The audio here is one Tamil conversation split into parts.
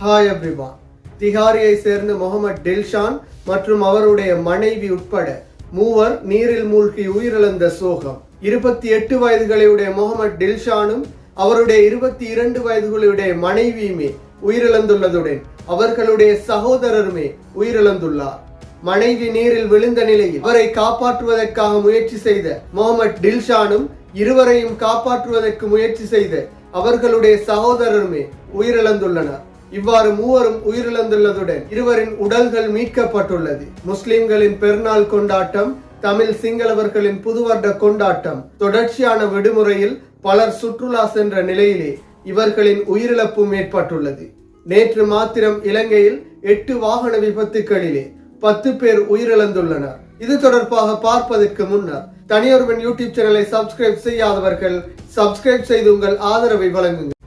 ஹாய் எவ்ரிவா திஹாரியை சேர்ந்த முகமது டில்ஷான் மற்றும் அவருடைய மனைவி உட்பட மூவர் நீரில் மூழ்கி உயிரிழந்த சோகம். இருபத்தி எட்டு வயதுகளுடைய முகமது டில்ஷானும் அவருடைய இருபத்தி இரண்டு வயதுகளுடைய மனைவியுமே உயிரிழந்துள்ளதுடன் அவர்களுடைய சகோதரருமே உயிரிழந்துள்ளார். மனைவி நீரில் விழுந்த நிலையில் அவரை காப்பாற்றுவதற்காக முயற்சி செய்த முகமது டில்ஷானும் இருவரையும் காப்பாற்றுவதற்கு முயற்சி செய்த அவர்களுடைய சகோதரருமே உயிரிழந்துள்ளனர். இவ்வாறு மூவரும் உயிரிழந்துள்ளதுடன் இருவரின் உடல்கள் மீட்கப்பட்டுள்ளது. முஸ்லிம்களின் பெருநாள் கொண்டாட்டம் தமிழ் சிங்களவர்களின் புதுவருட கொண்டாட்டம் தொடர்ச்சியான விடுமுறையில் பலர் சுற்றுலா சென்ற நிலையிலே இவர்களின் உயிரிழப்பும் ஏற்பட்டுள்ளது நேற்று மாத்திரம் இலங்கையில் எட்டு வாகன விபத்துகளிலே பத்து பேர் உயிரிழந்துள்ளனர். இது தொடர்பாக பார்ப்பதற்கு முன்னர் தனியொருவன் யூடியூப் சேனலை சப்ஸ்கிரைப் செய்யாதவர்கள் சப்ஸ்கிரைப் செய்து உங்கள் ஆதரவை வழங்குங்கள்.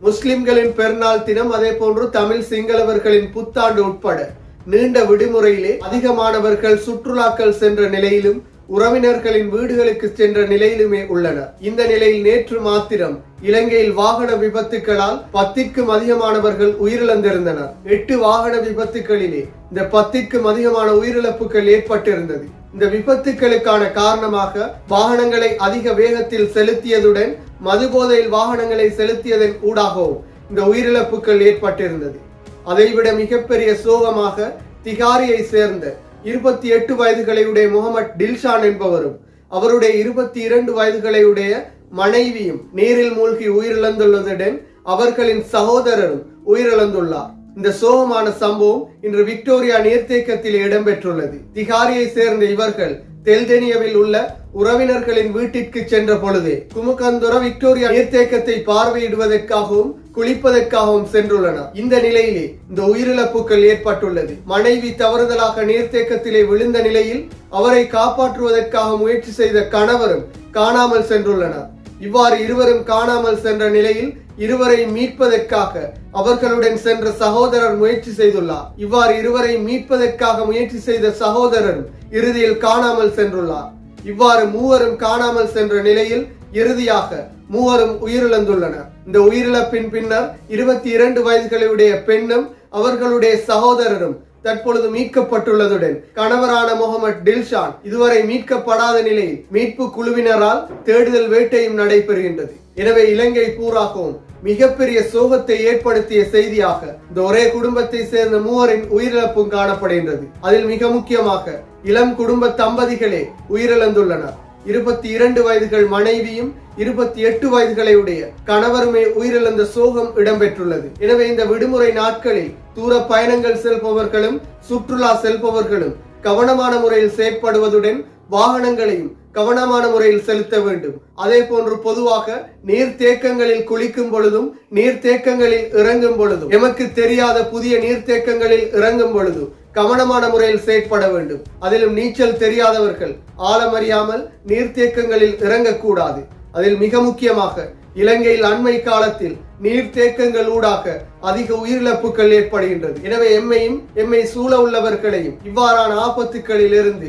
முஸ்லிம்களின் பெருநாள் தினம் அதே போன்று தமிழ் சிங்களவர்களின் புத்தாண்டு உட்பட நீண்ட விடுமுறையிலே அதிகமானவர்கள் சுற்றுலாக்கள் சென்ற நிலையிலும் உறவினர்களின் வீடுகளுக்கு சென்ற நிலையிலுமே உள்ளனர் இந்த நிலையில் நேற்று மாத்திரம் இலங்கையில் வாகன விபத்துகளால் பத்திற்கும் அதிகமானவர்கள் உயிரிழந்திருந்தனர். எட்டு வாகன விபத்துகளிலே இந்த பத்திற்கும் அதிகமான உயிரிழப்புகள் ஏற்பட்டிருந்தது. இந்த விபத்துக்களுக்கான காரணமாக வாகனங்களை அதிக வேகத்தில் செலுத்தியதுடன் மதுபோதையில் வாகனங்களை செலுத்தியதன் ஊடாகவும் இந்த உயிரிழப்புகள் ஏற்பட்டிருந்தது. அதைவிட மிகப்பெரிய சோகமாக திகாரியை சேர்ந்த இருபத்தி எட்டு வயதுகளையுடைய முகமது டில்ஷான் என்பவரும் அவருடைய இருபத்தி இரண்டு வயதுகளையுடைய மனைவியும் நீரில் மூழ்கி உயிரிழந்துள்ளதுடன் அவர்களின் சகோதரரும் உயிரிழந்துள்ளார். இந்த சோகமான சம்பவம் இன்று விக்டோரியா நீர்த்தேக்கத்தில் இடம்பெற்றுள்ளது. திகாரியை சேர்ந்த இவர்கள் தெல்தெனியவில் உள்ள உறவினர்களின் வீட்டிற்கு சென்ற பொழுதே குமுகந்துர விக்டோரியா நீர்த்தேக்கத்தை பார்வையிடுவதற்காகவும் குளிப்பதற்காகவும் சென்றுள்ளனர் இந்த நிலையிலே இந்த உயிரிழப்புகள் ஏற்பட்டுள்ளது. மனைவி தவறுதலாக நீர்த்தேக்கத்திலே விழுந்த நிலையில் அவரை காப்பாற்றுவதற்காக முயற்சி செய்த கணவரும் காணாமல் சென்றுள்ளனர். இவ்வாறு இருவரும் காணாமல் சென்ற நிலையில் இருவரை மீட்பதற்காக அவர்களுடன் சென்ற சகோதரர் முயற்சி செய்துள்ளார். இவ்வாறு இருவரை மீட்பதற்காக முயற்சி செய்த சகோதரரும் இறுதியில் காணாமல் சென்றுள்ளார். இவ்வாறு மூவரும் காணாமல் சென்ற நிலையில் இறுதியாக மூவரும் உயிரிழந்துள்ளனர். இந்த உயிரிழப்பின் பின்னர் இருபத்தி இரண்டு வயதுகளுடைய பெண்ணும் அவர்களுடைய சகோதரரும் தற்பொழுது மீட்கப்பட்டுள்ளதுடன் கணவரான முகமது டில்ஷான் இதுவரை மீட்கப்படாத நிலையில் மீட்பு குழுவினரால் தேடுதல் வேட்டையும் நடைபெறுகின்றது. எனவே இலங்கை பூராகவும் மிகப்பெரிய சோகத்தை ஏற்படுத்திய செய்தியாக இந்த ஒரே குடும்பத்தை சேர்ந்த மூவரின் உயிரிழப்பும் காணப்படுகின்றது. அதில் மிக முக்கியமாக இளம் குடும்ப தம்பதிகளே உயிரிழந்துள்ளனர். இருபத்தி இரண்டு வயதுகள் மனைவியும் இருபத்தி எட்டு வயதுகளை உடைய கணவருமே உயிரிழந்த சோகம் இடம்பெற்றுள்ளது. எனவே இந்த விடுமுறை நாட்களில் தூர பயணங்கள் செல்பவர்களும் சுற்றுலா செல்பவர்களும் கவனமான முறையில் செயற்படுவதுடன் வாகனங்களையும் கவனமான முறையில் செலுத்த வேண்டும். அதே போன்று பொதுவாக நீர்த்தேக்கங்களில் குளிக்கும் பொழுதும் நீர்த்தேக்கங்களில் இறங்கும் பொழுதும் எமக்கு தெரியாத புதிய நீர்த்தேக்கங்களில் இறங்கும் பொழுதும் கவனமான முறையில் செயற்பட வேண்டும். அதிலும் நீச்சல் தெரியாதவர்கள் ஆழமறியாமல் நீர்த்தேக்கங்களில் இறங்கக்கூடாது. அதில் மிக முக்கியமாக இலங்கையில் அண்மை காலத்தில் நீர்த்தேக்கங்கள் ஊடாக அதிக உயிரிழப்புகள் ஏற்படுகின்றது. எனவே எம்மையும் எம்மை சூழ உள்ளவர்களையும் இவ்வாறான ஆபத்துக்களில் இருந்து